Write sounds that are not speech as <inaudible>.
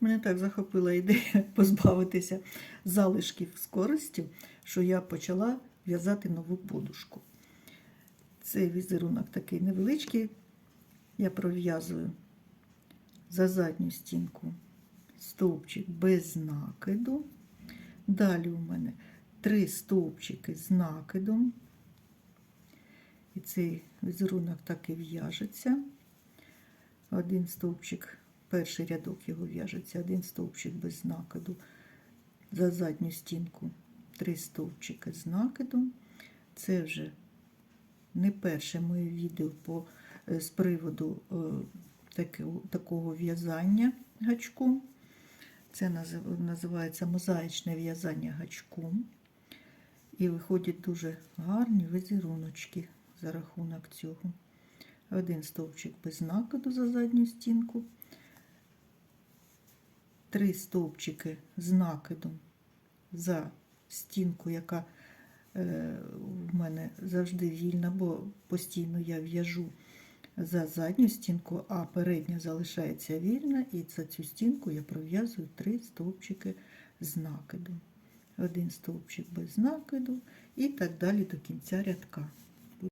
Мене так захопила ідея <laughs> позбавитися залишків з користю, що я почала в'язати нову подушку. Цей візерунок такий невеличкий. Я пров'язую за задню стінку стовпчик без накиду. Далі у мене три стовпчики з накидом. І цей візерунок так і в'яжеться. Один стовпчик, перший рядок його в'яжеться, один стовпчик без накиду. За задню стінку три стовпчики з накидом. Це вже не перше моє відео по, е, з приводу е, таки- такого в'язання гачком. Це назив- називається мозаїчне в'язання гачком. І виходять дуже гарні візеруночки за рахунок цього. Один стовпчик без накиду за задню стінку, три стовпчики з накидом за стінку, яка е, в мене завжди вільна, бо постійно я в'яжу за задню стінку, а передня залишається вільна, і за цю стінку я пров'язую три стовпчики з накидом. Один стовпчик без накиду і так далі до кінця рядка.